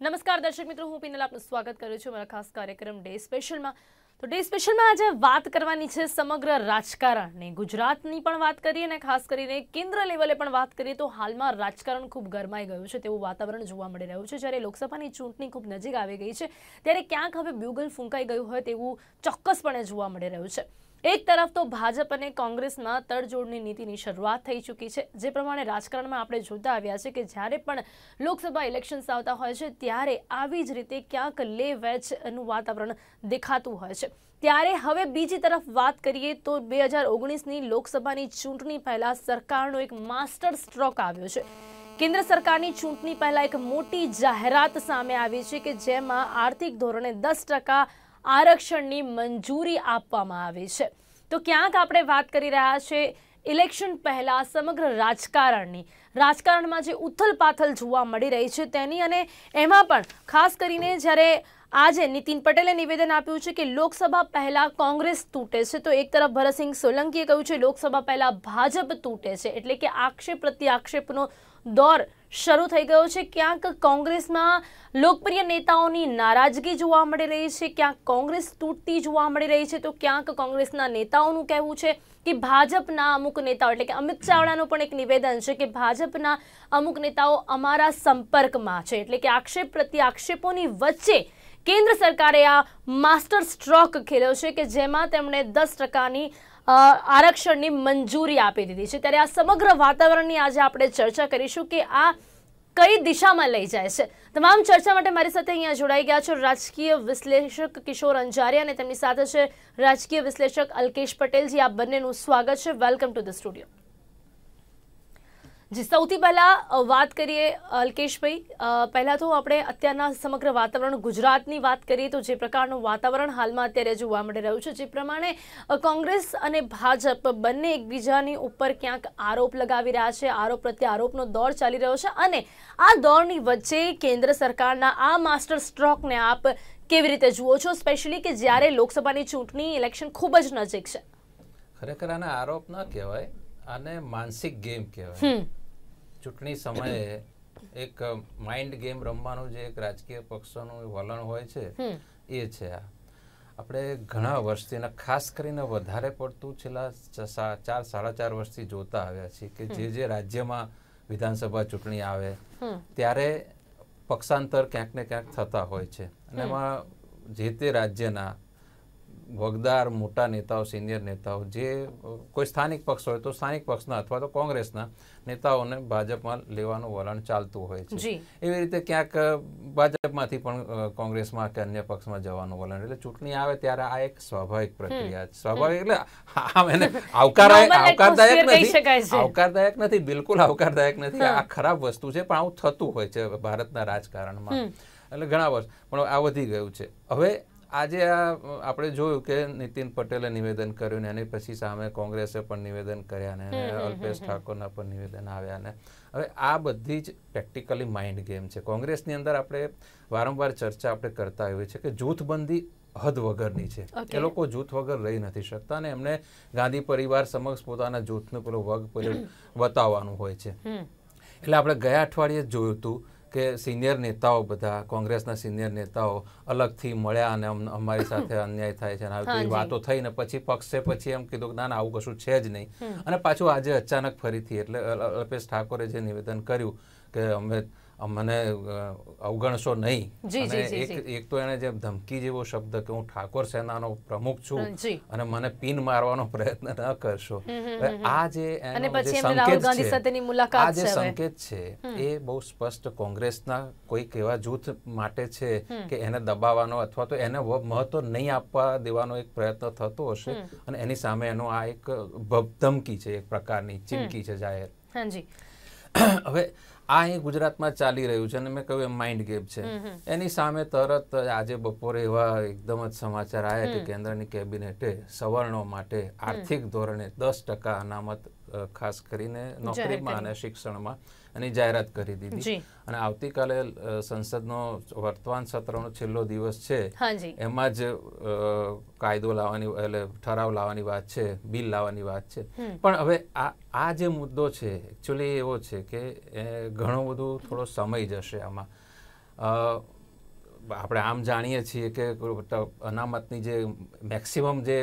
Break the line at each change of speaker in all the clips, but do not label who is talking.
નમસ્કાર દર્શક મિત્રો, હું પિનલ આપનું સ્વાગત કરું છું મારા ખાસ કાર્યક્રમ ડે સ્પેશિયલમાં. તો ડે સ્પેશિયલમાં આજે વાત કરવાની છે સમગ્ર રાજકારણની. ગુજરાતની પણ વાત કરીએ અને ખાસ કરીને કેન્દ્ર લેવલે પણ વાત કરીએ તો હાલમાં રાજકારણ ખૂબ ગરમાઈ ગયું છે, તેવું વાતાવરણ જોવા મળી રહ્યું છે. જ્યારે લોકસભાની ચૂંટણી ખૂબ નજીક આવી ગઈ છે, ત્યારે ક્યાંક હવે બ્યુગલ ફૂંકાઈ ગયું હોય તેવું ચોક્કસપણે જોવા મળી રહ્યું છે. એક તરફ તો ભાજપ અને કોંગ્રેસમાં તડજોડની નીતિની શરૂઆત થઈ ચૂકી છે. જે પ્રમાણે રાજકારણમાં આપણે જોતા આવ્યા છે કે જ્યારે પણ લોકસભા ઇલેક્શન્સ આવતા હોય છે, ત્યારે આવી જ રીતે ક્યાંક લે વેચનું વાતાવરણ દેખાતું હોય છે. ત્યારે હવે બીજી તરફ વાત કરીએ તો બે હજાર ઓગણીસની લોકસભાની ચૂંટણી પહેલાં સરકારનો એક માસ્ટર સ્ટ્રોક આવ્યો છે. કેન્દ્ર સરકારની ચૂંટણી પહેલાં એક મોટી જાહેરાત સામે આવી છે કે જેમાં આર્થિક ધોરણે દસ ટકા આરક્ષણની મંજૂરી આપવામાં આવી છે. તો ક્યાંક આપણે વાત કરી રહ્યા છે ઇલેક્શન પહેલાં સમગ્ર રાજકારણની. રાજકારણમાં જે ઉથલપાથલ જોવા મળી રહી છે તેની અને એમાં પણ ખાસ કરીને જ્યારે આજે નીતિન પટેલે નિવેદન આપ્યું છે કે લોકસભા પહેલાં કોંગ્રેસ તૂટે છે, તો એક તરફ ભરતસિંહ સોલંકીએ કહ્યું છે લોકસભા પહેલાં ભાજપ તૂટે છે, એટલે કે આક્ષેપ પ્રતિ આક્ષેપનો દોર શરૂ થઈ ગયો છે. ક્યાંક કોંગ્રેસમાં લોકપ્રિય નેતાઓની નારાજગી જોવા મળી રહી છે. ક્યાંક કોંગ્રેસ તૂટતી જોવા મળી રહી છે. તો ક્યાંક કોંગ્રેસના નેતાઓનું કહેવું છે કે ભાજપના અમુક નેતાઓ, એટલે કે અમિત ચાવડાનું પણ એક નિવેદન છે કે ભાજપના અમુક નેતાઓ અમારા સંપર્કમાં છે. એટલે કે આક્ષેપ પ્રતિ આક્ષેપોની વચ્ચે કેન્દ્ર સરકારે આ માસ્ટર સ્ટ્રોક ખેલ્યો છે કે જેમાં તેમણે દસ ટકાની આરક્ષણની મંજૂરી આપી દીધી છે. ત્યારે આ સમગ્ર વાતાવરણની આજે આપણે ચર્ચા કરીશું કે આ કઈ દિશામાં લઈ જાય છે. તમામ ચર્ચા માટે મારી સાથે અહીંયા જોડાઈ ગયા છે રાજકીય વિશ્લેષક કિશોર અંજારિયા અને તેમની સાથે છે રાજકીય વિશ્લેષક અલ્કેશ પટેલજી. આ બંનેનું સ્વાગત છે. Welcome to the studio. જી સૌથી પહેલા વાત કરીએ અલ્કેશભાઈ. પહેલા તો આપણે અત્યારના સમગ્ર વાતાવરણ ગુજરાતની વાત કરીએ તો જે પ્રકારનું વાતાવરણ હાલમાં અત્યારે જોવા મળી રહ્યું છે જે પ્રમાણે કોંગ્રેસ અને ભાજપ બંને એકબીજાની ઉપર ક્યાંક આરોપ લગાવી રહ્યા છે આરોપ પ્રત્યે આરોપનો દોર ચાલી રહ્યો છે અને આ દોરની વચ્ચે કેન્દ્ર સરકારના આ માસ્ટર સ્ટ્રોકને આપ કેવી રીતે જુઓ છો? સ્પેશિયલી કે જ્યારે લોકસભાની ચૂંટણી ઇલેક્શન ખૂબ જ નજીક છે.
ખરેખર આને આરોપ ન કહેવાય આને માનસિક ગેમ કહેવાય. ચૂંટણી સમયે એક માઇન્ડ ગેમ રમવાનું જે એક રાજકીય પક્ષોનું વલણ હોય છે એ છે આ. આપણે ઘણા વર્ષથી અને ખાસ કરીને વધારે પડતું છેલ્લા ચાર સાડા ચાર વર્ષથી જોતા આવ્યા છીએ કે જે જે રાજ્યમાં વિધાનસભા ચૂંટણી આવે ત્યારે પક્ષાંતર ક્યાંક ને ક્યાંક થતા હોય છે. અને એમાં જે તે રાજ્યના વગદાર મોટા નેતાઓ સિનિયર નેતાઓ જે કોઈ સ્થાનિક પક્ષ હોય તો સ્થાનિક પક્ષના અથવા તો કોંગ્રેસના નેતાઓને ભાજપમાં લેવાનું વલણ ચાલતું હોય છે. એવી રીતે ક્યાંક ભાજપમાંથી પણ કોંગ્રેસમાં કે અન્ય પક્ષમાં જવાનું વલણ. એટલે ચૂંટણી આવે ત્યારે આ એક સ્વાભાવિક પ્રક્રિયા છે. સ્વાભાવિક એટલે આમ એને આવકારાય આવકારદાયક નથી. આવકારદાયક નથી બિલકુલ આવકારદાયક નથી. આ ખરાબ વસ્તુ છે પણ આવું થતું હોય છે ભારતના રાજકારણમાં. એટલે ઘણા વર્ષ પણ આ વધી ગયું છે. હવે આજે આ આપણે જોયું કે નીતિન પટેલે નિવેદન કર્યું ને એની પછી સામે કોંગ્રેસે પણ નિવેદન કર્યા ને અલ્પેશ ઠાકોરના પણ નિવેદન આવ્યા ને. હવે આ બધી જ પ્રેક્ટિકલી માઇન્ડ ગેમ છે. કોંગ્રેસની અંદર આપણે વારંવાર ચર્ચા આપણે કરતા હોઈએ છીએ કે જૂથબંધી હદ વગરની છે. એ લોકો જૂથ વગર રહી નથી શકતા અને એમને ગાંધી પરિવાર સમક્ષ પોતાના જૂથનું પેલો વગ બતાવવાનું હોય છે. એટલે આપણે ગયા અઠવાડિયે જોયું હતું કે સિનિયર નેતાઓ બધા કોંગ્રેસના સિનિયર નેતાઓ અલગથી મળ્યા અને અમારી સાથે અન્યાય થાય છે અને આવી વાતો થઈ ને પછી પક્ષે પછી એમ કીધું ના ના આવું કશું છે જ નહીં. અને પાછું આજે અચાનક ફરીથી એટલે અલ્પેશ ઠાકોરે જે નિવેદન કર્યું કે અમે મને અવગણશો નહીં. અને એક એક તો એને જે ધમકી જેવો શબ્દ કે હું ઠાકોર સેનાનો પ્રમુખ છું અને મને પિન મારવાનો પ્રયત્ન ન કરશો. આ જે આ જે સંકેત છે એ બહુ સ્પષ્ટ કોંગ્રેસના કોઈક એવા જૂથ માટે છે કે એને દબાવવાનો અથવા તો એને મહત્વ નહીં આપવા દેવાનો એક પ્રયત્ન થતો હશે અને એની સામે એનો આ એક ધમકી છે એક પ્રકારની ચીમકી છે જાહેર. હવે આ અહીં ગુજરાતમાં ચાલી રહ્યું છે અને મેં કહ્યું એમ માઇન્ડ ગેપ છે. એની સામે તરત આજે બપોરે એવા એકદમ જ સમાચાર આવ્યા કે કેન્દ્રની કેબિનેટે સવર્ણો માટે આર્થિક ધોરણે દસ ટકા અનામત ખાસ કરીને નોકરીમાં અને શિક્ષણમાં એની જાહેરાત કરી દીધી. અને આવતીકાલે સંસદનો વર્તમાન સત્રનો છેલ્લો દિવસ છે. એમાં જ કાયદો લાવવાની એટલે ઠરાવ લાવવાની વાત છે બિલ લાવવાની વાત છે. પણ હવે આ આ જે મુદ્દો છે એકચ્યુઅલી એવો છે કે ઘણો બધું થોડો સમય જશે આમાં. આપણે આમ જાણીએ છીએ કે અનામતની જે મેક્સિમમ જે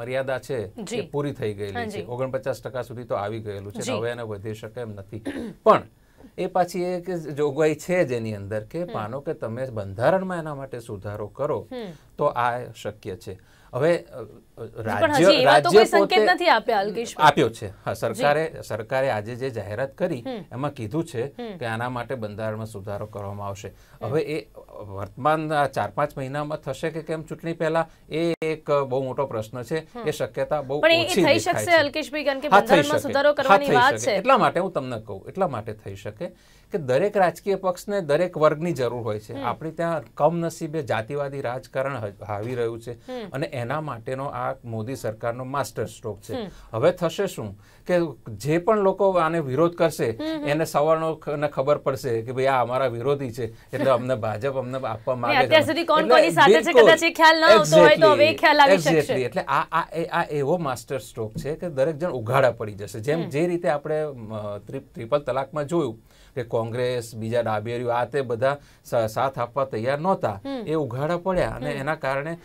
મર્યાદા છે. એ પૂરી થઈ ગયેલી છે. ઓગણપચાસ ટકા સુધી તો આવી ગયેલું છે. હવે એને વધી શકે એમ નથી. પણ એ પાછી એક જોગવાઈ છે જેની અંદર કે માનો કે તમે બંધારણમાં એના માટે સુધારો કરો તો આ શક્ય છે. હવે રાજ્ય રાજ્ય
સંકેત નથી આપ્યો
છે. હા સરકારે સરકારે આજે જે જાહેરાત કરી એમાં કીધું છે કે આના માટે બંધારણમાં સુધારો કરવામાં આવશે. હવે એ વર્તમાન ચાર પાંચ મહિનામાં થશે કે કેમ? ચૂંટણી પહેલા એ એક બહુ મોટો પ્રશ્ન છે. એ શક્યતા બહુ ઓછી
થઈ શકશે અલ્કેશભાઈ કારણ કે બંધારણમાં સુધારો કરવાની વાત છે.
એટલા માટે હું તમને કહું એટલા માટે થઈ શકે કે દરેક રાજકીય પક્ષને દરેક વર્ગની જરૂર હોય છે. આપણે ત્યાં કમનસીબે જાતિવાદી રાજકારણ આવી રહ્યું છે અને એના માટેનો આ મોદી સરકારનો માસ્ટર સ્ટ્રોક છે. હવે થશે શું? કે જે પણ લોકો આને વિરોધ કરશે એને સવારનો ને ખબર પડશે કે ભાઈ આ અમારા વિરોધી છે એટલે અમને ભાજપ અમને આપવા આપવામાં આવે
અત્યાર સુધી કોણ કોની સાથે છે, કદાચ એ ખ્યાલ ન આવતો હોય તો હવે ખ્યાલ આવી શકશે.
એટલે આ આ એ- આ એવો માસ્ટર સ્ટ્રોક છે કે દરેક જણ ઉઘાડા પડી જશે. જેમ જે રીતે આપણે ટ્રિપલ તલાકમાં જોયું કે કોંગ્રેસ બીજા ડાબેરીઓ આ તે બધા સાથ આપવા તૈયાર નહોતા. એ ઉઘાડા પડ્યા અને એના કારણે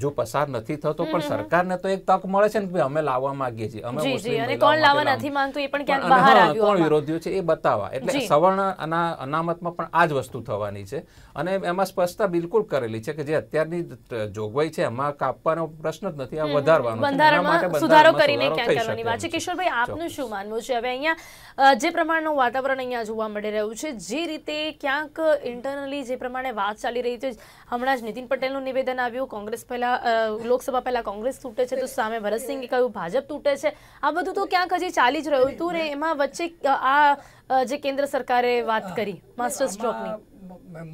હજુ પસાર નથી થતો પણ સરકારને તો એક તક મળે છે ને કે અમે લાવવા માંગીએ છીએ. અમે
અને કોણ લાવવા નથી માંગતું એ પણ ક્યાંક બહાર આવ્યું
કોણ વિરોધીઓ છે એ બતાવવા. એટલે સવર્ણ અના અનામતમાં પણ આ જ વસ્તુ થવાની છે. અને એમાં સ્પષ્ટતા બિલકુલ કરેલી છે કે જે અત્યારની જોગવાઈ છે એમાં કાપવાનો પ્રશ્ન જ નથી. આ વધારવાનો
બંધારણમાં સુધારો કરીને ક્યાં કરવાની વાત છે. કિશોરભાઈ આપનું શું માનવું છે? હવે અહીંયા જે પ્રમાણનું વાતાવરણ અહીંયા જોવા મળી રહ્યું છે જે રીતે ક્યાંક ઇન્ટરનલી જે પ્રમાણે વાત ચાલી રહી છે હમણાં જ નીતિન પટેલનું નિવેદન આવ્યું કોંગ્રેસ પહેલા લોકસભા પહેલા કોંગ્રેસ તૂટે છે તો સામે ભરતસિંહે કહ્યું ભાજપ તૂટે છે. આ બધું તો ક્યાંક હજી ચાલી જ રહ્યું હતું ને એમાં વચ્ચે આ જે કેન્દ્ર સરકારે વાત કરી માસ્ટર સ્ટ્રોકની.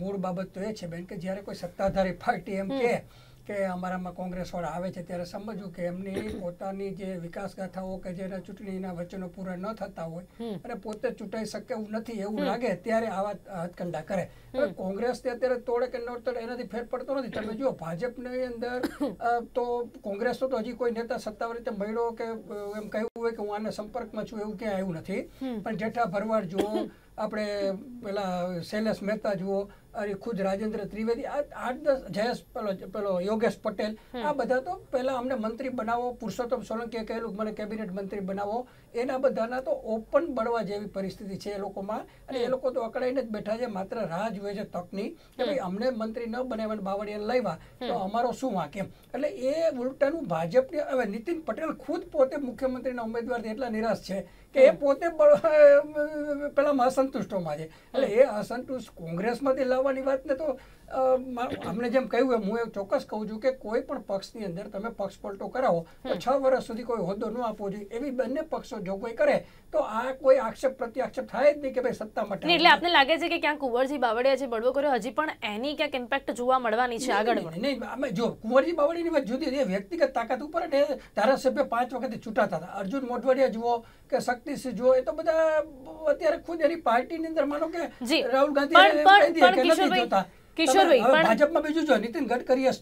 મૂળ બાબત તો એ છે બેન કે જ્યારે કોઈ સત્તાધારી પાર્ટી એમ કે કે અમારામાં કોંગ્રેસવાળા આવે છે ત્યારે સમજવું કે એમની પોતાની જે વિકાસ ગાથાઓ કે જેના ચૂંટણીના વચનો પૂરા ન થતા હોય અને પોતે ચૂંટાઈ શકે એવું નથી એવું લાગે ત્યારે આવા હથકંડા કરે. હવે કોંગ્રેસ તે અત્યારે તોડે કે ન તોડે એનાથી ફેર પડતો નથી. તમે જુઓ ભાજપની અંદર તો કોંગ્રેસ તો હજી કોઈ નેતા સત્તાવાર રીતે મળ્યો કે એમ કહ્યું હોય કે હું આના સંપર્કમાં છું એવું ક્યાંય આવ્યું નથી. પણ જેઠા ભરવાડ જુઓ આપણે પેલા શૈલેષ મહેતા જુઓ અરે ખુદ રાજેન્દ્ર ત્રિવેદી આ આઠ દસ જયેશ પેલો પેલો યોગેશ પટેલ આ બધા તો પહેલા અમને મંત્રી બનાવો પુરુષોત્તમ સોલંકીએ કહેલું મને કેબિનેટ મંત્રી બનાવો. એના બધાના તો ઓપન બળવા જેવી પરિસ્થિતિ છે એ લોકોમાં. અને એ લોકો તો અકળાઈને જ બેઠા છે માત્ર રાહ જુએ છે તકની કે ભાઈ અમને મંત્રી ન બનાવ્યા બાવળિયાને લાવ્યા તો અમારો શું વાંક એમ? એટલે એ ઉલટાનું ભાજપની હવે નીતિન પટેલ ખુદ પોતે મુખ્યમંત્રીના ઉમેદવારથી એટલા નિરાશ છે કે એ પોતે પેલામાં અસંતુષ્ટોમાં છે. એટલે એ અસંતુષ્ટ કોંગ્રેસમાંથી લાવવાની વાતને તો અ, મા- અમને જેમ કહ્યું એમ હું એ ચોક્કસ કહું છું કે કોઈ પણ પક્ષની અંદર તમે પક્ષ પલટો કરાવો તો છ વર્ષ સુધી કોઈ હોદ્દો ન આપવો જોઈએ. એવી બંને પક્ષો જોગવાઈ કરે તો આ કોઈ આક્ષેપ પ્રત્યાક્ષેપ થાય જ નહીં કે ભાઈ સત્તા માટે
એટલે આપને લાગે છે કે ક્યાં કુંવરજી બાવળિયા જે બળવો કર્યો હજી પણ એની ક્યાંક ઇમ્પેક્ટ જોવા મળવાની છે આગળ
નહીં, અમે જો કુંવરજી બાવળીની વાત જુદી એ વ્યક્તિગત તાકાત ઉપર ને ધારાસભ્ય પાંચ વખત ચૂંટાતા હતા. અર્જુન મોઢવાડિયા જુઓ કે શક્તિસિંહ જુઓ એ તો બધા અત્યારે ખુદ એની પાર્ટીની અંદર માનો કે
જી.
રાહુલ ગાંધી
કિશોરભાઈ-
ભાજપમાં બીજું જો નીતિન ગડકરીએ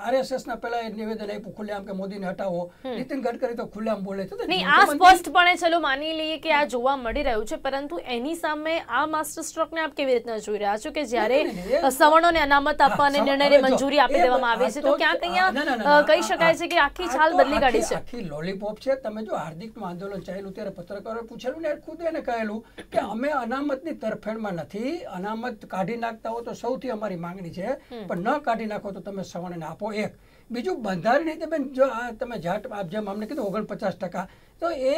આરએસએસ ના પેલા એ નિવેદન આપ્યું ખુલ્લેઆમ કે મોદીને હટાવો. નીતિન ગડકરી તો ખુલ્લેઆમ બોલે છે.
નહીં આ સ્પષ્ટપણે ચલો માની લઈએ કે આ જોવા મળી રહ્યું છે પરંતુ એની સામે આ માસ્ટર સ્ટ્રોકને આપ કેવી રીતના જોઈ રહ્યા છો કે જ્યારે સવર્ણોને અનામત
આપવાને
નિર્ણયને મંજૂરી આપી દેવામાં આવી છે તો ક્યાંક
ના, ના, ના,
અહીંયા કહી શકાય છે કે આખી
ચાલ
બદલી કાઢી છે.
આખી લોલીપોપ છે. તમે જો હાર્દિકનું આંદોલન ચાલ્યું ત્યારે પત્રકારોએ પૂછેલું ને ખુદ એને કહેલું કે અમે અનામતની તરફેણમાં નથી અનામત કાઢી નાખતા હો તો સૌથી અમારી માંગણી છે પણ ન કાઢી નાખો તો તમે સવર્ણને આપો એક. બીજું બંધારણ રીતે બેન જો આ તમે જાટ આપ જેમ અમને કીધું ઓગણપચાસ ટકા તો એ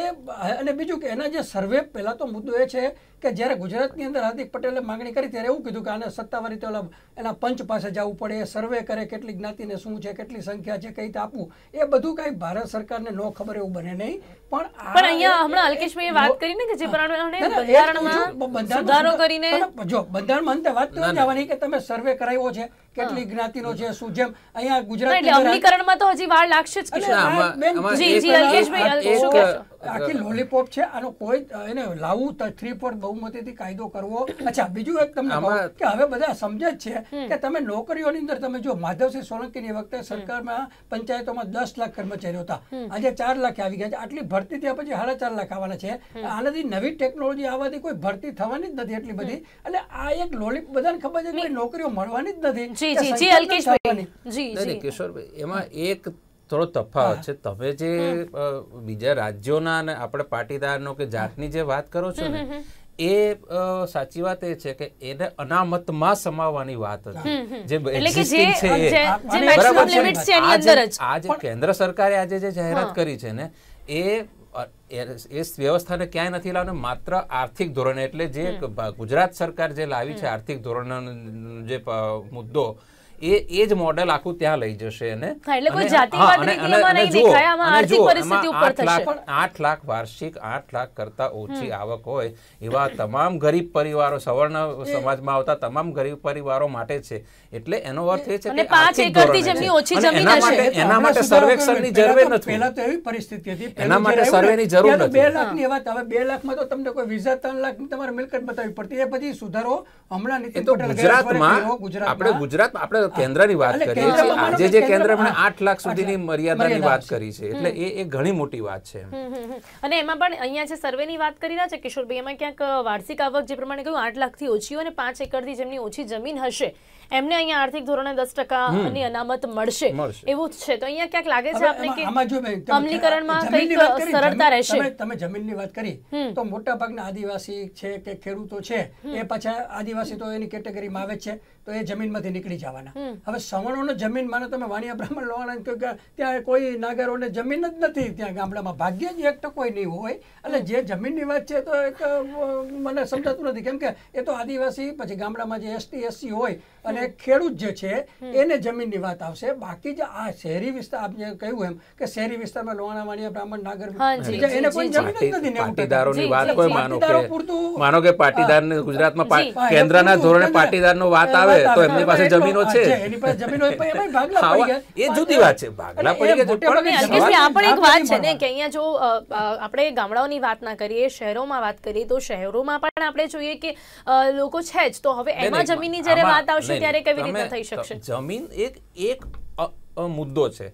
અને બીજું કે એના જે સર્વે પહેલાં તો મુદ્દો એ છે કે જ્યારે ગુજરાતની અંદર હાર્દિક પટેલે માગણી કરી ત્યારે એવું કીધું કે આને સત્તાવાર રીતે ઓલા એના પંચ પાસે જવું પડે એ સર્વે કરે કેટલી જ્ઞાતિને શું છે કેટલી સંખ્યા છે કઈ રીતે આપવું. એ બધું કાંઈ ભારત સરકારને ન ખબર એવું બને નહીં. પણ
પણ અહીંયા હમણાં અલ્કેશભાઈએ વાત
કરીને
કરી ને કે જે પ્રમાણે સુધારો કરીને
જો બંધારણમાં અંતે વાત તો જવાની કે તમે સર્વે કરાવ્યો છે કેટલી જ્ઞાતિનો છે શું જેમ. અહીંયા ગુજરાત
અમલીકરણમાં તો હજી વાર લાગશે જ
બેન-
જી, જી, અલ્કેશભાઈ,
આખી લોલીપોપ છે આનો કોઈ એને લાવવું થ્રી ફોર બહુમતીથી કાયદો કરવો. અચ્છા બીજું એક તમને કે હવે બધા સમજે જ છે કે તમે નોકરીઓની અંદર તમે જો માધવસિંહ સોલંકીની વખતે સરકારમાં પંચાયતોમાં દસ લાખ કર્મચારીઓ હતા. આજે ચાર લાખ આવી ગયા છે. આટલી ભરતી થયા પછી સાડા ચાર લાખ આવવાના છે. આનાથી નવી ટેકનોલોજી આવવાથી કોઈ ભરતી થવાની જ નથી એટલી બધી. એટલે આ એક લોલી બધાને ખબર છે કે નોકરીઓ મળવાની જ નથી.
જી જી જી
કિશોરભાઈ એમાં એક થોડો તફાવત છે. તમે જે બીજા રાજ્યોના અને આપણે પાટીદારનો કે જાતની જે વાત કરો છો ને એ સાચી વાત એ છે કે એને અનામતમાં સમાવવાની વાત હતી. જે
જે
છે એ.
જે જે
અને
maximum
બરાબર છે.
limits છે એની
આ જે-
અંદર જ.
આ જે કેન્દ્ર સરકારે આજે જે જાહેરાત કરી છે ને એ એ વ્યવસ્થાને ક્યાંય નથી લાવને માત્ર આર્થિક ધોરણે. એટલે જે ગુજરાત સરકાર જે લાવી છે આર્થિક ધોરણ જે મુદ્દો એ એ જ મોડેલ આખું ત્યાં લઈ જશે એને.
હા, એટલે કોઈ
અને- આઠ લાખ- વાર્ષિક આઠ લાખ કરતા ઓછી આવક હોય. એવા તમામ ગરીબ પરિવારો સવર્ણ સમાજમાં આવતા તમામ ગરીબ પરિવારો માટે છે. એટલે એનો અર્થ એ છે કે એના
હશે.
માટે- સર્વેક્ષણની જરૂર નથી.
પહેલા તો એવી પરિસ્થિતિ હતી.
એના માટે સર્વેની જરૂર
નથી બે લાખની વાત હવે બે લાખમાં તો તમને કોઈ વિઝા ત્રણ લાખ તમારે મિલકત બતાવવી પડતી. એ પછી સુધારો હમણાં નીતિન
તો
પટેલ
ગુજરાતમાં આપણે ગુજરાત આપણે કેન્દ્રની વાત કરીએ છીએ. આજે જે કેન્દ્ર આઠ લાખ સુધીની મર્યાદાની વાત કરી છે. એટલે એ એ ઘણી મોટી વાત છે.
અને એમાં પણ અહીંયા જે સર્વેની વાત કરી રહ્યા છે કિશોરભાઈ એમાં ક્યાંક વાર્ષિક આવક જે પ્રમાણે કહ્યું આઠ લાખથી ઓછી અને પાંચ એકરથી જેમની ઓછી જમીન હશે એમને અહીંયા આર્થિક ધોરણે દસ ટકાની અનામત મળશે. એવું જ છે. તો અહીંયા ક્યાંક લાગે છે આપણે કે
આમાં જો તમે
અમલીકરણમાં
કરી,
સરળતા રહેશે.
તમે- તમે જમીનની વાત કરી તો મોટા ભાગના આદિવાસી છે કે ખેડૂતો છે એ પાછા આદિવાસી તો એની કેટેગરીમાં આવે છે. તો એ જમીનમાંથી નીકળી જવાના. હવે સવર્ણોને જમીન માને તમે વાણિયા બ્રાહ્મણ લોહાણા કે ત્યાં કોઈ નાગરોને જમીન જ નથી ત્યાં ગામડામાં ભાગ્ય જ એક ટકોય નહીં હોય. એટલે જે જમીનની વાત છે તો એક મને સમજાતું નથી. કેમ કે એ તો આદિવાસી પછી ગામડામાં જે એસટી એસસી હોય અને ખેડૂત જે છે એને જમીનની વાત આવશે. બાકી જે આ શહેરી વિસ્તાર આપને કહ્યું એમ કે શહેરી વિસ્તારમાં લોહાણા વાણિયા બ્રાહ્મણ નાગર એને કોઈ જમીન જ નથી
પાટીદારોની વાત કોઈ માનો
પાટીદારો
કે
પૂરતું-
માનો કે પાટીદારને ગુજરાતમાં કેન્દ્રના ધોરણે પાટીદારનો વાત
એ
આવે તો એમની પાસે જમીનો છે
એની પાસે જમીનો હોય, ભાગલા પડી ગયા.
એ જુદી વાત છે. ભાગલા પડી ગયા પણ
આ એક વાત છે ને કે અહીંયા જો આપણે ગામડાઓની વાત ના કરીએ શહેરોમાં વાત કરીએ તો શહેરોમાં પણ આપણે જોઈએ કે અ, લોકો છે જ. તો હવે એમાં જમીનની જ્યારે વાત આવશે ત્યારે કેવી રીતે થઈ શકશે?
જમીન એક એક મુદ્દો છે.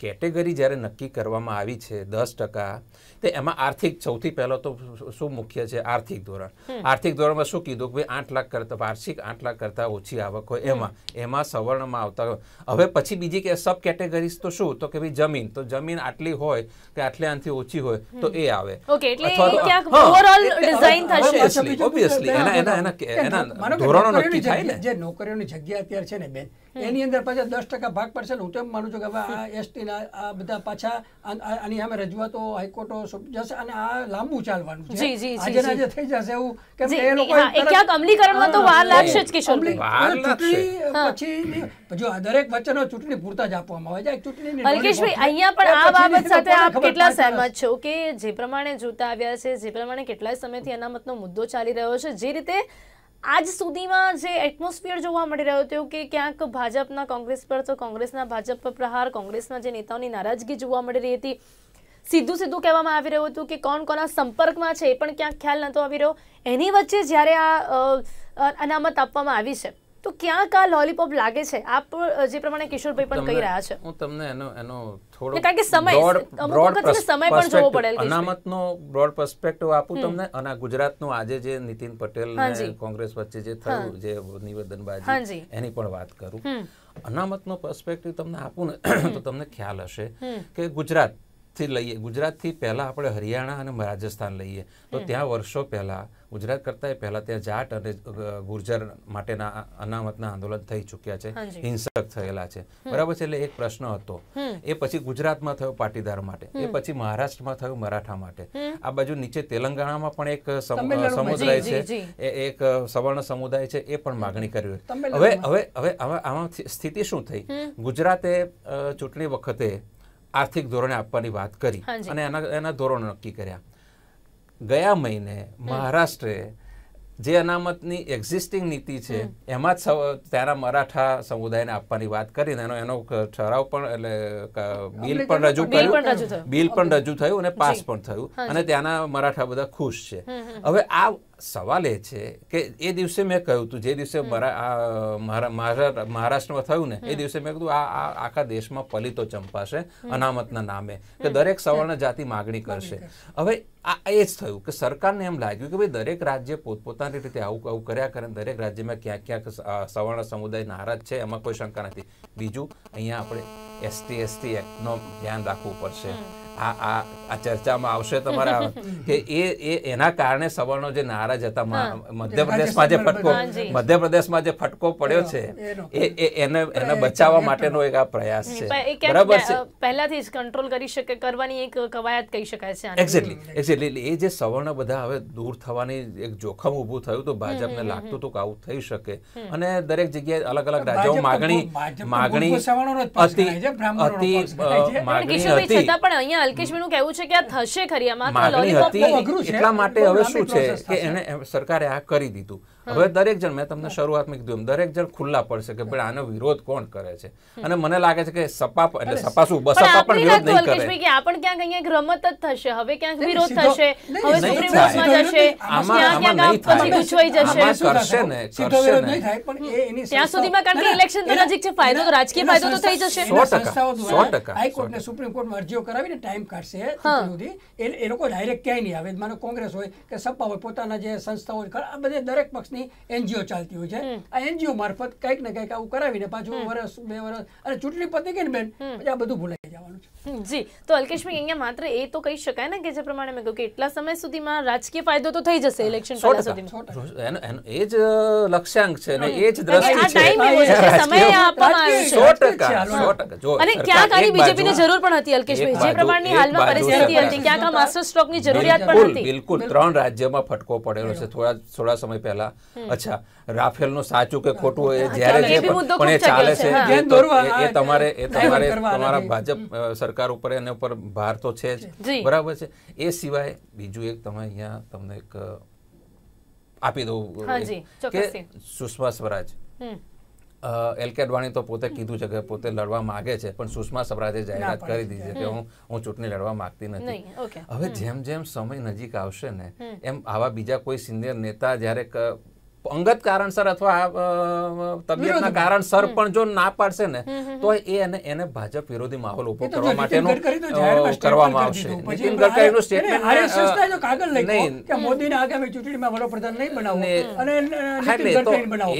કેટેગરી જ્યારે નક્કી કરવામાં આવી છે દસ ટકા તો એમાં આર્થિક સૌથી પહેલો તો શું મુખ્ય છે? આર્થિક ધોરણ. આર્થિક ધોરણમાં શું કીધું કે ભાઈ આઠ લાખ કરતા વાર્ષિક આઠ લાખ કરતા ઓછી આવક હોય એમાં. એમાં સવર્ણમાં આવતા હવે પછી બીજી કે સબ કેટેગરીઝ તો શું? તો કે ભાઈ જમીન. તો જમીન આટલી હોય કે આટલે આનાથી ઓછી હોય તો એ આવે. ધોરણો નક્કી થાય ને.
જે નોકરીઓની જગ્યા અત્યારે છે ને બેન એની અંદર પાછા દસ ટકા ભાગ પડશે ને. હું તો એમ માનું છું કે હવે આ એસટી ના આ બધા પાછા આની સામે રજૂઆતો હાઈકોર્ટો જશે અને આ લાંબુ ચાલવાનું છે આજે આજે થઈ જશે એવું કેમ કે એ લોકો
ક્યાંક અમલીકરણમાં તો વાર લાગશે જ કિશોરભાઈ.
વાર લાગશે.
પછી જો દરેક વચનો ચૂંટણી પૂરતા જ આપવામાં આવે છે ચૂંટણી છે.
અહીંયા પણ આ બાબત સાથે આપ કેટલા સહેમત છો કે જે પ્રમાણે જોતા આવ્યા છે જે પ્રમાણે કેટલાય સમયથી અનામતનો મુદ્દો ચાલી રહ્યો છે જે રીતે આજ સુધીમાં જે એટમોસ્ફિયર જોવા મળી રહ્યો હતો કે ક્યાંક ભાજપના કોંગ્રેસ પર તો કોંગ્રેસના ભાજપ પર પ્રહાર, કોંગ્રેસના જે નેતાઓની નારાજગી જોવા મળી રહી હતી. સીધું સીધું કહેવામાં આવી રહ્યું હતું કે કોણ કોના સંપર્કમાં છે એ પણ ક્યાંક ખ્યાલ નહોતો આવી રહ્યો. એની વચ્ચે જ્યારે આ અનામત આપવામાં આવી છે તો ક્યાં કા લોલીપોપ લાગે છે? આપ જે પ્રમાણે કિશોરભાઈ પણ કહી રહ્યા છે.
હું તમને એનો એનો થોડો
કારણ કે સમય- વખત સમય પણ જોવો પડે.
અનામતનો બ્રોડ પર્સપેક્ટિવ આપું તમને અને ગુજરાત ગુજરાતનું આજે જે નીતિન પટેલ
હાજી.
ને કોંગ્રેસ વચ્ચે જે થયું જે નિવેદનબાજી. એની પણ વાત કરું. અનામતનો પર્સપેક્ટિવ તમને આપું ને તો તમને ખ્યાલ હશે કે ગુજરાત થી લઈએ. ગુજરાતથી પહેલાં આપણે હરિયાણા અને રાજસ્થાન લઈએ. તો ત્યાં વર્ષો પહેલાં ગુજરાત કરતાં પહેલાં ત્યાં જાટ અને ગુર્જર માટેના અનામતના આંદોલન થઈ ચૂક્યા છે. હિંસક થયેલા છે. બરાબર છે? એટલે એક પ્રશ્ન હતો. એ પછી ગુજરાતમાં થયો પાટીદાર માટે. એ પછી મહારાષ્ટ્રમાં થયું મરાઠા માટે. આ બાજુ નીચે તેલંગાણામાં પણ એક સમુદાય છે. એ એક સવર્ણ સમુદાય છે. એ પણ માગણી કરી હવે હવે હવે આમાં સ્થિતિ શું થઈ? ગુજરાતે ચૂંટણી વખતે આર્થિક ધોરણે આપવાની વાત કરી અને એના એના ધોરણો નક્કી કર્યા. ગયા મહિને મહારાષ્ટ્રે જે અનામતની એક્ઝિસ્ટિંગ નીતિ છે એમાં જ ત્યાંના મરાઠા સમુદાયને આપવાની વાત કરીને એનો એનો ઠરાવ પણ એટલે બિલ પણ રજૂ કર્યું. બિલ પણ રજૂ થયું અને પાસ પણ થયું. અને ત્યાંના મરાઠા બધા ખુશ છે. હવે આ સવાલ એ છે કે એ દિવસે મેં કહ્યું હતું જે દિવસે મહારાષ્ટ્રમાં થયું ને એ દિવસે મેં કીધું આ આ આખા દેશમાં પલિતો ચંપાશે અનામતના નામે કે દરેક સવર્ણ જાતિ માગણી કરશે. હવે આ એ જ થયું કે સરકારને એમ લાગ્યું કે ભાઈ દરેક રાજ્ય પોતપોતાની રીતે આવું આવું કર્યા કરે દરેક રાજ્યમાં ક્યાંક ક્યાંક સવર્ણ સમુદાય નારાજ છે એમાં કોઈ શંકા નથી. બીજું અહીંયા આપણે એસટી એસટી એક્ટનો ધ્યાન રાખવું પડશે. આ આ આ ચર્ચામાં આવશે તમારા કે એ એ એના કારણે સવર્ણો જે નારાજ હતા મધ્યપ્રદેશમાં જે ફટકો મધ્યપ્રદેશમાં જે ફટકો પડ્યો છે એ એ એને એને બચાવવા માટેનો એક આ પ્રયાસ છે. બરાબર છે?
પહેલાથી જ કંટ્રોલ કરી શકે કરવાની એક કવાયત કહી શકાય છે
એક્ઝેક્ટલી એક્ઝેક્ટલી એ જે સવર્ણ બધા હવે દૂર થવાની એક જોખમ ઊભું થયું તો ભાજપને લાગતું હતું કે આવું થઈ શકે. અને દરેક જગ્યાએ અલગ અલગ રાજ્યો માગણી માગણી હતી માગણી હતી.
પણ કહેવું છે કે આ થશે ખરી
આમાં.
એટલા માટે હવે શું છે કે એને સરકારે આ કરી દીધું હવે દરેક જણ મેં તમને શરૂઆતમાં કીધું એમ દરેક જણ ખુલ્લા પડશે કે ભાઈ આનો વિરોધ કોણ કરે છે? અને મને લાગે છે કે સપા એટલે સપા શું બસપા પણ વિરોધ નહીં કરે.
કે આ પણ ક્યાંક અહીંયા એક રમત જ થશે હવે ક્યાંક વિરોધ થશે હવે સુપ્રીમ. કોર્ટમાં જશે
આમાં- આમાં નહીં થાય.
પછી ગૂંચવાઈ જશે.
શું
કરશે ને, કરશે ને.
નહીં થાય, પણ એ એની
ત્યાં સુધીમાં કારણ કે
ના, ના,
તો નજીક છે, ફાયદો તો રાજકીય ફાયદો તો થઈ જશે.
એના
સો ટકા,
સંસ્થાઓ
સો
દ્વારા
ટકા,
હાઈકોર્ટ ને સુપ્રીમ કોર્ટમાં અરજીઓ કરાવીને ટાઈમ કાઢશે સુધી. એ લોકો ડાયરેક્ટ ક્યાંય નહીં આવે. માનો કોંગ્રેસ હોય કે સપા હોય પોતાના જે સંસ્થાઓ હોય આ બધે દરેક પક્ષની એનજીઓ ચાલતી હોય છે. આ એનજીઓ મારફત કંઈક ને કંઈક આવું કરાવીને પાછું વર્ષ બે વર્ષ અને ચૂંટણી પતી ગઈ ને બેન પછી આ બધું ભૂલાઈ જવાનું છે.
જી. તો અલ્કેશભાઈ અહીંયા માત્ર એ તો કહી શકાય ને કે જે પ્રમાણે મેં કહ્યું કે એટલા સમય સુધીમાં રાજકીય ફાયદો તો થઈ જશે ઇલેક્શન પહેલા સુધીમાં.
એ જ લક્ષ્યાંક છે ને એ જ દ્રષ્ટિ છે.
સમય આપવામાં આવ્યો અને ક્યાં
એક
બીજેપીને જરૂર પણ હતી અલ્કેશભાઈ? જે પ્રમાણની હાલમાં પરિસ્થિતિ હતી ક્યાં કા માસ્ટર સ્ટ્રોકની જરૂરિયાત પણ
બિલકુલ
હતી.
બિલકુલ. ત્રણ રાજ્યમાં ફટકો પડેલો છે થોડા થોડા સમય પહેલા. અચ્છા રાફેલનું સાચું કે ખોટું એ જ્યારે જે પણ એ ચાલે
છે,
એ તમારે એ તમારે તમારા ભાજપ અ, સરકાર ઉપર એના ઉપર ભાર તો છે જ. બરાબર છે. એ સિવાય બીજું એક તમે અહીંયા તમને એક આપી દઉં કે સુષ્મા સ્વરાજ. એલકે અડવાણી તો પોતે કીધું છે કે પોતે લડવા માંગે છે પણ સુષ્મા સ્વરાજે જાહેરાત કરી દીધી છે કે હું હું ચૂંટણી લડવા માંગતી નથી. હવે જેમ જેમ સમય નજીક આવશે ને એમ આવા બીજા કોઈ સિનિયર નેતા જ્યારે અંગત કારણસર અથવા તબિયતના કારણસર પણ જો ના પાડશે ને તો એ એને એને ભાજપ વિરોધી માહોલ
ઊભો
કરવા
જો
માટેનું કરવામાં આવશે. નીતિન ગડકરીનું સ્ટેટમેન્ટ
જો
નહીં.
કે મોદીને આગામી ચૂંટણીમાં વડાપ્રધાન નહીં બનાવો. અને નીતિન
ગડકરી એ
બનાવો.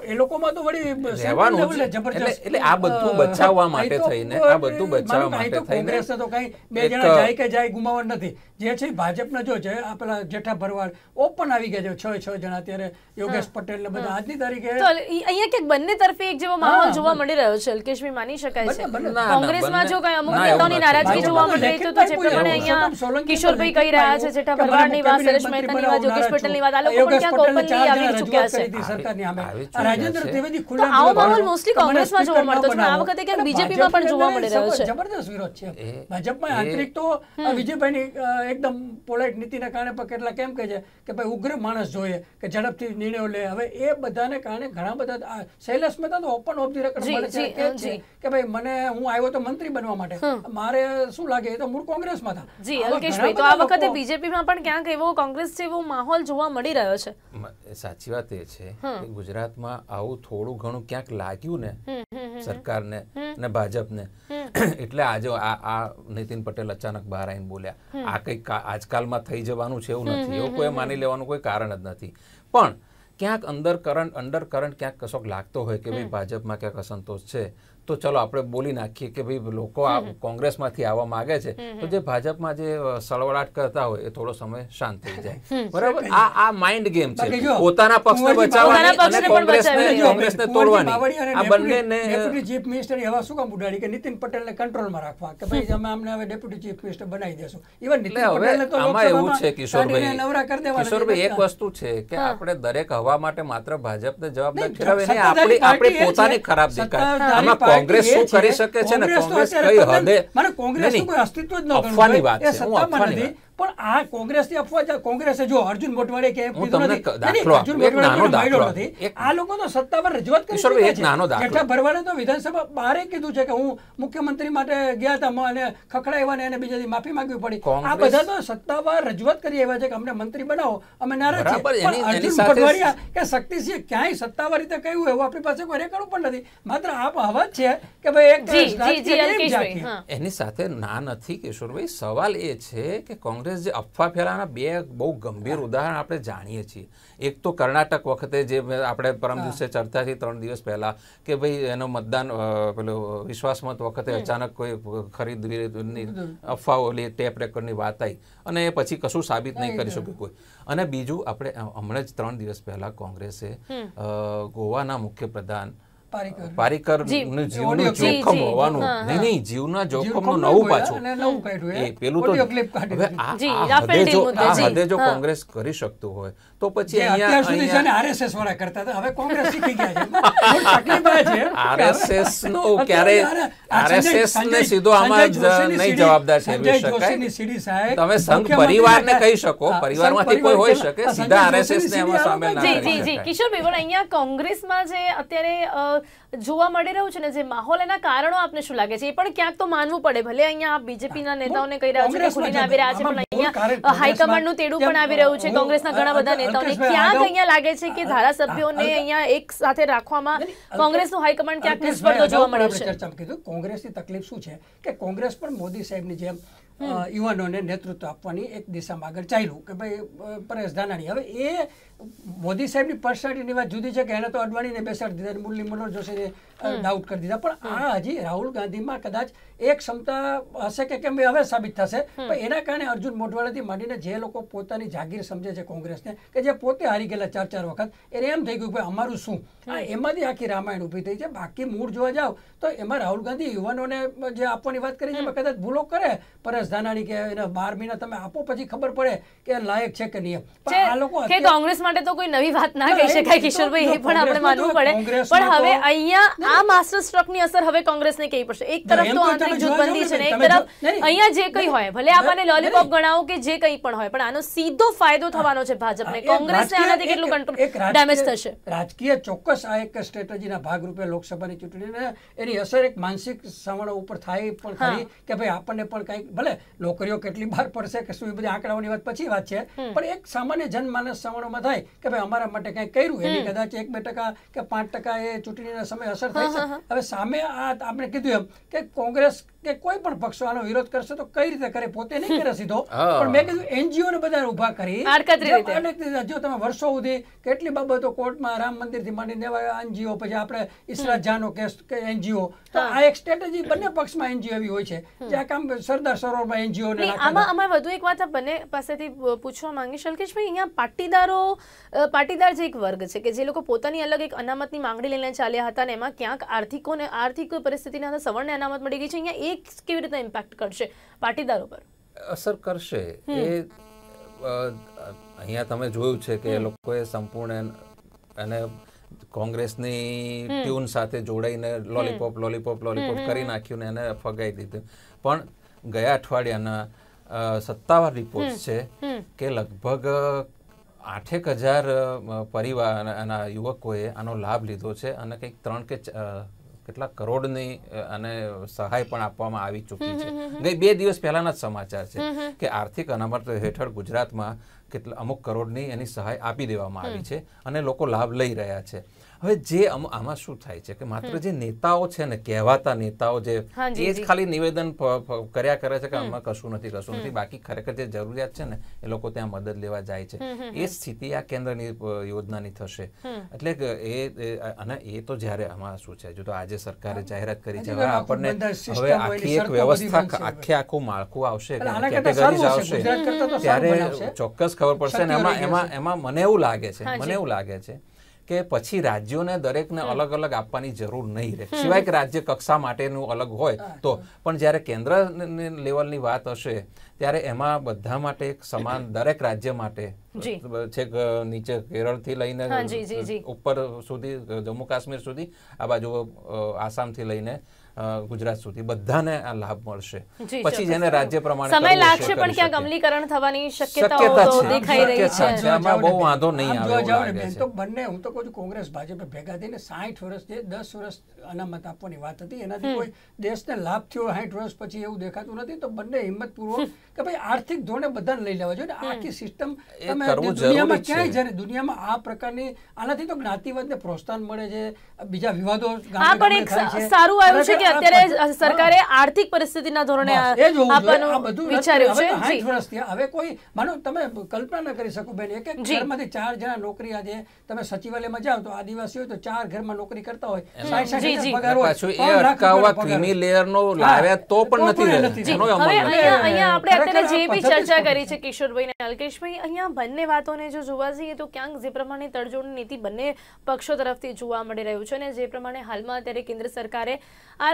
એ-
લોકોમાં તો વળી
રહેવાનું જ. એટલે- આ બધું બચાવવા માટે થઈને, આ બધું બચાવવા માટે થઈને
તો કઈ બે જણા જાય કે જાય ગુમાવવાનું નથી. જે છે ભાજપના જો છે આપેલા પેલા જેઠા ભરવાડ ઓપન આવી ગયા છે છ છ જણા અત્યારે યોગેશ પટેલ ને બધા. આજની તારીખે
તો અહીંયા કે બંને તરફે એક જેવો માહોલ જોવા મળી રહ્યો છે. અલ્કેશભાઈ માની શકાય છે. કોંગ્રેસમાં જો કઈ અમુક નેતાઓની નારાજગી જોવા મળી રહી છે તો જે પ્રમાણે અહીંયા કિશોરભાઈ કહી રહ્યા છે જેઠા ભરવાડની વાત સરેશ મહેતાની વાત યોગેશ પટેલની વાત આ લોકો પણ ક્યાં
ચાર
આવી ચૂક્યા છે?
સરકારની સામે. રાજેન્દ્ર ત્રિવેદી ખુલ્લા
આવો માહોલ
મોસ્ટલી
કોંગ્રેસમાં જોવા મળતો છે, આ વખતે ક્યાંક બીજેપીમાં પણ જોવા મળી રહ્યો છે.
જબરદસ્ત વિરોધ છે. ભાજપમાં આંતરિક તો વિજયભાઈની એકદમ પોલાઇટ નીતિના કારણે પણ કેટલા કેમ કહે છે કે ભાઈ ઉગ્ર માણસ જોઈએ કે ઝડપથી નિર્ણયો લે. હવે એ બધાને કારણે ઘણા બધા શૈલેષ મહેતા તો ઓપન ઓફ ધી રેકોર્ડ મળે છે. કે ભાઈ મને હું આવ્યો તો મંત્રી બનવા માટે. મારે શું લાગે? એ તો મૂળ કોંગ્રેસમાં હતા.
જી અલ્કેશભાઈ તો આ વખતે બીજેપીમાં પણ ક્યાંક એવો કોંગ્રેસ જેવો માહોલ જોવા મળી રહ્યો છે.
સાચી વાત એ છે કે ગુજરાતમાં આવું થોડું ઘણું ક્યાંક લાગ્યું ને સરકારને ને ભાજપને. એટલે આજે આ આ નીતિન પટેલ અચાનક બહાર આવીને બોલ્યા. આ કંઈક આજકાલમાં થઈ જવાનું છે એવું નથી. એવું કોઈ માની લેવાનું કોઈ કારણ જ નથી. પણ ક્યાંક અંદર કરંટ અંડર કરંટ ક્યાંક કશોક લાગતો હોય કે ભાઈ ભાજપમાં ક્યાંક અસંતોષ છે તો ચલો આપણે બોલી નાખીએ કે ભાઈ લોકો આ કોંગ્રેસમાંથી આવવા માંગે છે તો જે ભાજપમાં જે સળવળાટ કરતા હોય એ થોડો સમય શાંત થઈ જાય. બરાબર? આ આ માઇન્ડ ગેમ છે. પોતાના પક્ષને બચાવવાની અને કોંગ્રેસને કોંગ્રેસને તોડવાની. આ બંનેને
ડેપ્યુટી ચીફ મિનિસ્ટર એવા શું કામ ઉડાડી કે નીતિન પટેલને કંટ્રોલમાં રાખવા? કે ભાઈ અમે અમને હવે ડેપ્યુટી ચીફ મિનિસ્ટર બનાવી દેશું. ઇવન નીતિન પટેલને તો
આમાં એવું છે કિશોરભાઈ
નવરા કરી દેવાના
કિશોરભાઈ એક વસ્તુ છે કે આપણે દરેક હવા માટે માત્ર ભાજપને જવાબદાર ઠેરવે નહીં આપણી આપણી પોતાની ખરાબ દેખાય. આમાં કોંગ્રેસ શું કરી શકે છે ને?
કોંગ્રેસ
કઈ હદે?
મને કોંગ્રેસનું કોઈ અસ્તિત્વ જ ન ગણવું
અફવાની વાત છે હું અફવાની
નથી. પણ આ કોંગ્રેસની અફવા કોંગ્રેસે જો અર્જુન મોટવાડે કે
હું તમને દાખલો
અર્જુન. મોટવાડે
દાખલો
નથી. આ લોકો તો સત્તાવાર રજૂઆત કરી
એક
છે.
નાનો દાખલો.
જેઠા ભરવાડે તો વિધાનસભા બારે કીધું છે કે હું મુખ્યમંત્રી માટે ગયા હતા અને ખખડાવ્યા ને એને બીજાથી માફી માંગવી પડી. આ બધા તો સત્તાવાર રજૂઆત કરી આવ્યા છે કે અમને મંત્રી બનાવો. અમે નારાજ છીએ. પણ અર્જુન મોટવાડિયા કે શક્તિસિંહ ક્યાંય સત્તાવાર રીતે કહ્યું એવું આપણી પાસે કોઈ રેકોર્ડ પણ નથી. માત્ર આપ હવા છે કે ભાઈ એક
એની સાથે ના નથી કિશોરભાઈ. સવાલ એ છે કે કોંગ્રેસ જે અફવા ફેલાના બે બહુ ગંભીર ઉદાહરણ આપણે જાણીએ છીએ. એક તો કર્ણાટક વખતે જે આપણે પરમ દિવસે ચર્ચા થઈ ત્રણ દિવસ પહેલાં કે ભાઈ એનો મતદાન પેલું પેલો વિશ્વાસ વખતે અચાનક કોઈ ખરીદની અફવાઓ ટેપ રેકોર્ડની વાત આવી અને એ પછી કશું સાબિત નહીં કરી શક્યું કોઈ. અને બીજું આપણે હમણાં જ ત્રણ દિવસ પહેલાં કોંગ્રેસે ગોવાના મુખ્યપ્રધાન
પારીકર.
પારીકર
જી.
જીવનું જોખમ
જી, જી.
હોવાનું. નહીં નહીં જીવના જોખમનું નવું પાછું
નવું એ.
પેલું તો હવે આ હદે જો. કોંગ્રેસ કરી શકતું હોય તો પછી
અત્યાર સુધી છે ને
અહીંયા
વાળા કરતા હતા હવે કોંગ્રેસ શીખી ગયા છે. મૂળ તકલીફ આ છે કે હવે-
RSS નો ક્યારે આરએસએસ ને સીધો આમાં નહીં જવાબદાર ઠેરવી શકાય. તમે સંઘ
પરિવાર
પરિવારને કહી શકો પરિવારમાંથી કોઈ હોઈ શકે સીધા આરએસએસ ને એમાં સામેલ ના
જી જી. કિશોરભાઈ પણ અહીંયા કોંગ્રેસમાં જે અત્યારે જોવા મળી રહ્યું છે ને જે માહોલ એના કારણો આપને શું લાગે છે? એ પણ ક્યાંક તો માનવું પડે ભલે અહીંયા બીજેપીના નેતાઓને કહી રહ્યા છે કે ખુલીને આવી રહ્યા છે પણ અહીંયા હાઈકમાન્ડનું તેડું પણ આવી રહ્યું છે. કોંગ્રેસના ઘણા બધા નેતાઓને ક્યાંક અહીંયા લાગે છે કે ધારાસભ્યોને અહીંયા એક સાથે રાખવામાં
કોંગ્રેસનું
કોંગ્રેસનું હાઈકમાન્ડ ક્યાંક નિષ્ફળ જોવા
મળે
મળ્યું છે.
કોંગ્રેસ કીધું કોંગ્રેસની તકલીફ શું છે? કે કોંગ્રેસ પણ મોદી સાહેબની જેમ યુવાનોને નેતૃત્વ આપવાની એક દિશામાં આગળ ચાલ્યું કે ભાઈ પરેશ ધાનાણી. હવે એ મોદી સાહેબની પર્સનાલિટીની વાત જુદી છે કે એને તો અડવાણીને બેસાડી દીધા મુરલી મનોહર જોશીને ડાઉટ કરી દીધા. પણ આ હજી રાહુલ ગાંધીમાં કદાચ એક ક્ષમતા હશે કે કેમ હવે સાબિત થશે. પણ એના કારણે અર્જુન મોઢવાડાથી માંડીને જે લોકો પોતાની જાગીર સમજે છે કોંગ્રેસને કે જે પોતે હારી ગયેલા ચાર ચાર વખત એને એમ થઈ ગયું કે અમારું શું? આ એમાંથી આખી રામાયણ ઊભી થઈ છે. બાકી મૂળ જોવા જાવ તો એમાં રાહુલ ગાંધી યુવાનોને જે આપવાની વાત કરી છે એમાં કદાચ ભૂલો કરે. પરેશ ધાનાણી કે એના બાર મહિના તમે આપો પછી ખબર પડે કે લાયક છે કે નહીં. પણ આ લોકો
કોંગ્રેસ માટે તો કોઈ નવી વાત ના કહી શકાય કિશોરભાઈ એ પણ આપણે માનવું પડે. પણ હવે અહીંયા આ માસ્ટર સ્ટ્રોકની અસર હવે કોંગ્રેસને કહી પડશે? એક તરફ તો આંતરિક જૂથબંધી છે ને એક તરફ અહીંયા જે કંઈ હોય ભલે આપણને લોલીપોપ ગણાવો કે જે કંઈ પણ હોય પણ આનો સીધો ફાયદો થવાનો છે ભાજપને. કોંગ્રેસને આનાથી કેટલું કંટ્રોલ ડેમેજ થશે?
રાજકીય ચોક્કસ આ એક સ્ટ્રેટેજીના ભાગરૂપે લોકસભાની ચૂંટણીને એની અસર એક માનસિક સવર્ણ ઉપર થાય પણ ખરી કે ભાઈ આપણને પણ કંઈક ભલે નોકરીઓ કેટલી બહાર પડશે કે શું એ બધી આંકડાઓની વાત પછી વાત છે પણ એક સામાન્ય જનમાનસ સવર્ણોમાં થાય કે ભાઈ અમારા માટે કઈ કર્યું? એની કદાચ એક બે ટકા કે પાંચ ટકા એ ચૂંટણીના સમય અસર થઈ છે હવે સામે આ આપણે કીધું એમ કે કોંગ્રેસ કે કોઈ પણ પક્ષો આનો વિરોધ કરશે તો કઈ રીતે કરે? પોતે નહીં કરે સીધો. પણ મેં કીધું એનજીઓ ને બધા ઊભા કરી જે તમે વર્ષો સુધી કેટલી બાબતો કોર્ટમાં રામ મંદિરથી માંડીને એનજીઓ પછી આપણે ઈસરાત જાનો કેસ કે એનજીઓ. તો આ એક સ્ટ્રેટેજી બંને પક્ષમાં એનજીઓ એવી હોય છે. જે આ કામ સરદાર સરોવરમાં એનજીઓ ને
આમાં અમે વધુ એક વાત બંને પાસેથી પૂછવા માંગીશ. અલ્કેશભાઈ અહીંયા પાટીદારો પાટીદાર જે એક વર્ગ છે કે જે લોકો પોતાની અલગ એક અનામતની માંગણી લઈને ચાલ્યા હતા ને એમાં ક્યાંક આર્થિકોને આર્થિક પરિસ્થિતિના અંદર સવર્ણને અનામત મળી ગઈ છે. અહીંયા એ કેવી રીતે ઇમ્પેક્ટ કરશે? પાટીદારો પર
અસર કરશે. એ અહીંયા તમે જોયું છે કે એ લોકોએ સંપૂર્ણ અને કોંગ્રેસની ટ્યુન સાથે જોડાઈને લોલીપોપ લોલીપોપ લોલીપોપ કરી નાખ્યું ને એને ફગાઈ દીધું. પણ ગયા અઠવાડિયાના સત્તાવાર રિપોર્ટ છે કે લગભગ આઠેક હજાર પરિવાર એના યુવકોએ આનો લાભ લીધો છે અને કંઈક ત્રણ કે કેટલા કરોડની અને સહાય પણ આપવામાં આવી ચૂકી છે. ગઈ બે દિવસ પહેલાના જ સમાચાર છે કે આર્થિક અનામત હેઠળ ગુજરાતમાં કેટલા અમુક કરોડની એની સહાય આપી દેવામાં આવી છે અને લોકો લાભ લઈ રહ્યા છે. હવે જે આમાં શું થાય છે કે માત્ર જે નેતાઓ છે ને કહેવાતા નેતાઓ જે એ જ ખાલી નિવેદન કર્યા કરે છે કે આમાં કશું નથી કશું નથી. બાકી ખરેખર જે જરૂરિયાત છે ને એ લોકો ત્યાં મદદ લેવા જાય છે. એ સ્થિતિ આ કેન્દ્રની યોજનાની થશે. એટલે એ અને એ તો જ્યારે આમાં શું છે જો તો આજે સરકારે જાહેરાત કરી છે હવે આપણને હવે આખી એક વ્યવસ્થા આખે આખું માળખું આવશે કેટેગરીઝ આવશે ત્યારે ચોક્કસ ખબર પડશે ને? એમાં એમાં એમાં મને એવું લાગે છે મને એવું લાગે છે કે પછી રાજ્યોને દરેકને અલગ અલગ આપવાની જરૂર નહીં રહે. સિવાય કે રાજ્ય કક્ષા માટેનું અલગ હોય તો. પણ જ્યારે કેન્દ્ર લેવલની વાત હશે ત્યારે એમાં બધા માટે એક સમાન દરેક રાજ્ય માટે. છેક નીચે કેરળથી લઈને. ઉપર સુધી જમ્મુ કાશ્મીર સુધી આ બાજુ આસામથી લઈને ગુજરાત સુધી બધાને આ લાભ મળશે. પછી જેને રાજ્ય પ્રમાણે
સમય લાગશે પણ ક્યાંક અમલીકરણ થવાની શક્યતાઓ
શક્યતા
દેખાઈ રહી છે.
આમાં બહુ વાંધો નહીં આવે
બેન, તો બંને હું તો કહું છું કોંગ્રેસ ભાજપ ભેગા થઈને સાઠ વર્ષ જે દસ વર્ષ અનામત આપવાની વાત હતી એનાથી કોઈ દેશને લાભ થયો સાઠ વર્ષ પછી એવું દેખાતું નથી તો બંને હિંમતપૂર્વક કે ભાઈ આર્થિક ધોરણે બધાને લઈ લેવા જોઈએ. ને આખી સિસ્ટમ
એ
તમે દુનિયામાં ક્યાંય જ્યારે દુનિયામાં આ પ્રકારની આનાથી તો જ્ઞાતિવાદને પ્રોત્સાહન મળે છે બીજા વિવાદો
પણ એક સારું આવ્યું છે કે અત્યારે સરકારે આર્થિક પરિસ્થિતિના ધોરણે આ.
આ
આપવાનું વિચાર્યું છે? જી.
હવે કોઈ માનો તમે કલ્પના ન કરી શકો બેન એક એક ઘરમાંથી ચાર જણા નોકરી આજે તમે સચિવાલયમાં જાઓ તો આદિવાસી હોય તો ચાર ઘરમાં નોકરી કરતા હોય. સાઠ. પગાર હોય.
એ અટકાવવા ક્રિમી લેયરનો લાવ્યા તો પણ નથી
હવે અહીંયા અહીંયા આપણે અત્યારે જે બી ચર્ચા કરી છે. કિશોરભાઈ અને અલ્કેશભાઈ અહીંયા બંને વાતોને જો જોવા જઈએ તો ક્યાંક જે પ્રમાણે તડજોડની નીતિ બંને પક્ષો તરફથી જોવા મળી રહ્યું છે અને જે પ્રમાણે હાલમાં અત્યારે કેન્દ્ર સરકારે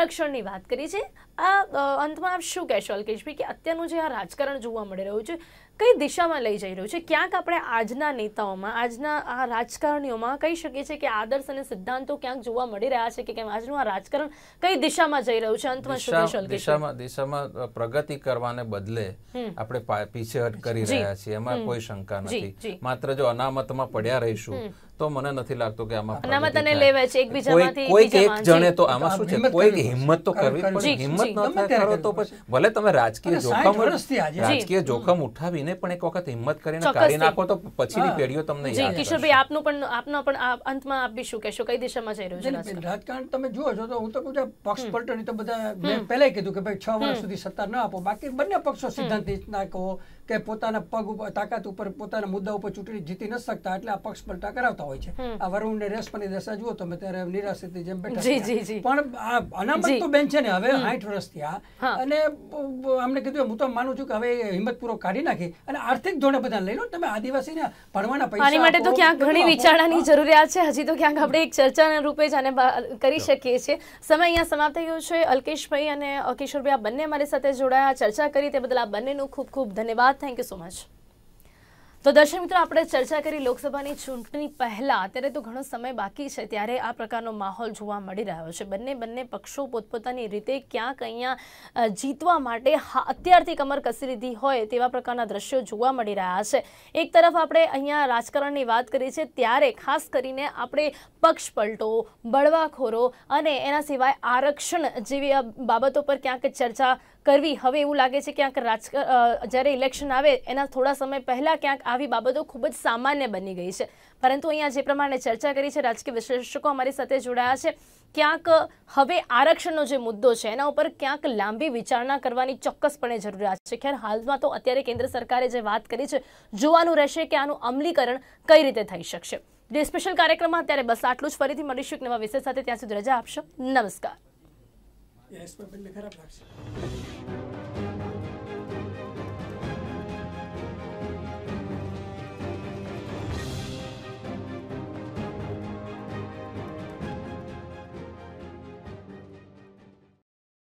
આરક્ષણની વાત કરી છે. આ અંતમાં આપ શું કહેશો અલ્કેશભાઈ કે અત્યારનું જે આ રાજકારણ જોવા મળી રહ્યું છે કઈ દિશામાં લઈ જઈ રહ્યું છે? ક્યાંક આપણે આજના નેતાઓમાં આજના આ રાજકારણીઓમાં કહી શકીએ છીએ કે આદર્શ અને સિદ્ધાંતો ક્યાંક જોવા મળી રહ્યા છે કે કેમ? આજનું આ રાજકારણ કઈ દિશામાં જઈ રહ્યું છે? અંતમાં શું કહેશો
દિશામાં દિશામાં પ્રગતિ કરવાને બદલે આપણે પીછેહટ કરી રહ્યા છીએ. એમાં કોઈ શંકા નથી. માત્ર જો અનામતમાં પડ્યા રહીશું તો મને નથી લાગતું કે આમાં
અનામત અને લેવે છે એકબીજામાંથી
કોઈ- કોઈક એક જણે તો આમાં શું છે? કોઈક હિંમત તો કરવી પડે. હિંમત ન થાય કરો તો પછી ભલે તમે રાજકીય જોખમ. રાજકીય જોખમ ઉઠાવીને પણ એક વખત હિંમત કરીને કાઢી નાખો તો પછીની પેઢીઓ તમને
જી
યાદ
કિશોરભાઈ આપનું પણ આપનો પણ અંતમાં આપ બી શું કહેશો? કઈ દિશામાં જઈ રહ્યું છે રાજકારણ?
તમે જુઓ છો તો હું તો કહું છું પક્ષ પલટણી તો બધા મેં પહેલાય કીધું કે ભાઈ છ વર્ષ સુધી સત્તા ન આપો. બાકી બંને પક્ષો સિદ્ધાંત ના કહો કે પોતાના પગ ઉપર તાકાત ઉપર પોતાના મુદ્દા ઉપર ચૂંટણી જીતી ન શકતા એટલે આ પક્ષ પલટા કરાવતા હોય છે. આ વરુણ ને રેશમાની દશા જુઓ તમે ત્યારે નિરાશિત જેમ બેઠા. પણ આ અનામત તો બેન છે ને હવે સાઠ વર્ષથી
આ
અને અમને કીધું હું તો માનું છું કે હવે હિંમતપૂર્વક કાઢી નાખી અને આર્થિક ધોરણે બધા લઈ લો તમે આદિવાસીને ભણવાના પૈસા
આની માટે તો ક્યાંક ઘણી. વિચારણાની જરૂરિયાત છે. હજી તો ક્યાંક આપણે એક ચર્ચાના રૂપે જ આને કરી શકીએ છીએ. સમય અહીંયા સમાપ્ત થઈ ગયો છે. અલ્કેશભાઈ અને કિશોરભાઈ આ બંને અમારી સાથે જોડાયા ચર્ચા કરી તે બદલ આ બંનેનું ખૂબ ખૂબ ધન્યવાદ. થેન્ક યુ સો મચ તો દર્શક મિત્રો, આપણે ચર્ચા કરી લોકસભાની ચૂંટણી પહેલાં. અત્યારે તો ઘણો સમય બાકી છે, ત્યારે આ પ્રકારનો માહોલ જોવા મળી રહ્યો છે. બંને બંને પક્ષો પોતપોતાની રીતે ક્યાંક અહીંયા જીતવા માટે અત્યારથી કમર કસી લીધી હોય તેવા પ્રકારના દ્રશ્યો જોવા મળી રહ્યા છે. એક તરફ આપણે અહીંયા રાજકારણની વાત કરી છે ત્યારે ખાસ કરીને આપણે પક્ષપલટો, બળવાખોરો અને એના સિવાય આરક્ષણ જેવી બાબતો પર ક્યાંક ચર્ચા કરવી. હવે એવું લાગે છે ક્યાંક રાજક જ્યારે ઇલેક્શન આવે, એના થોડા સમય પહેલાં ક્યાંક આવી બાબતો ખૂબ જ સામાન્ય બની ગઈ છે. પરંતુ અહીંયા જે પ્રમાણે ચર્ચા કરી છે રાજકીય વિશ્લેષકો અમારી સાથે જોડાયા છે, ક્યાંક હવે આરક્ષણનો જે મુદ્દો છે, એના ઉપર ક્યાંક લાંબી વિચારણા કરવાની ચોક્કસપણે જરૂરિયાત છે. ખેર, હાલમાં તો અત્યારે કેન્દ્ર સરકારે જે વાત કરી છે, જોવાનું રહેશે કે આનું અમલીકરણ કઈ રીતે થઈ શકશે. જે સ્પેશિયલ કાર્યક્રમમાં અત્યારે બસ આટલું જ. ફરીથી મળીશું એક નવા વિષય સાથે. ત્યાં સુધી રજા આપશો. નમસ્કાર.
યસ, પર બંને ખરાબ લાગશે.